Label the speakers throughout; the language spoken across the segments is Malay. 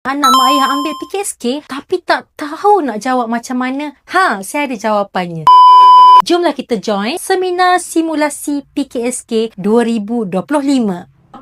Speaker 1: Anak mak ayah ambil PKSK tapi tak tahu nak jawab macam mana. Ha, saya ada jawapannya. Jomlah kita join seminar simulasi PKSK 2025.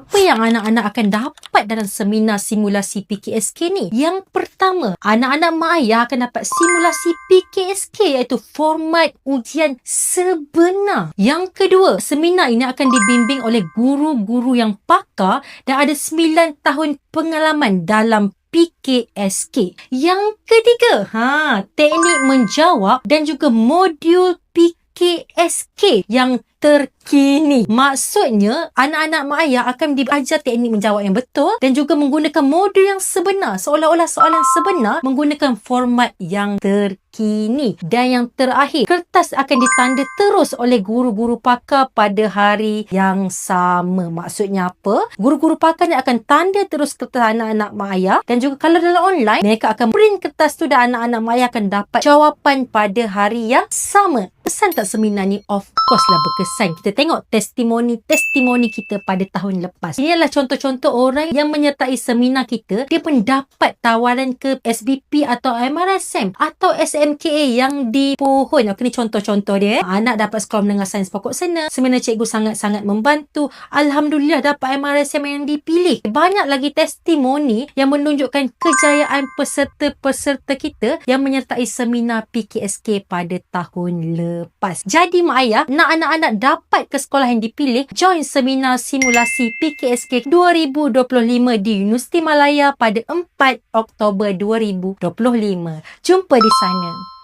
Speaker 1: Apa yang anak-anak akan dapat dalam seminar simulasi PKSK ni? Yang pertama, anak-anak mak ayah akan dapat simulasi PKSK iaitu format ujian sebenar. Yang kedua, seminar ini akan dibimbing oleh guru-guru yang pakar dan ada 9 tahun pengalaman dalam PKSK. Yang ketiga, ha, teknik menjawab dan juga modul PKSK yang terkini. Maksudnya, anak-anak mak ayah akan diajar teknik menjawab yang betul dan juga menggunakan modul yang sebenar. Seolah-olah soalan sebenar menggunakan format yang terkini. Dan yang terakhir, kertas akan ditanda terus oleh guru-guru pakar pada hari yang sama. Maksudnya apa? Guru-guru pakar ni akan tanda terus kertas anak-anak mak ayah dan juga kalau dalam online, mereka akan print kertas tu dan anak-anak mak ayah akan dapat jawapan pada hari yang sama. Pesan tak seminar ni? Of course lah berkesan. Kita tengok testimoni-testimoni kita pada tahun lepas. Ini adalah contoh-contoh orang yang menyertai seminar kita. Dia pun dapat tawaran ke SBP atau MRSM atau SMKA yang di pohon. Okey, ni contoh-contoh dia. eh. Anak dapat sekolah menengah sains pokok sena. Seminar cikgu sangat-sangat membantu. Alhamdulillah dapat MRSM yang dipilih. Banyak lagi testimoni yang menunjukkan kejayaan peserta-peserta kita yang menyertai seminar PKSK pada tahun lepas. Jadi mak ayah, nak anak-anak dapat ke sekolah yang dipilih, join seminar simulasi PKSK 2025 di Universiti Malaya pada 4 Oktober 2025. Jumpa di sana.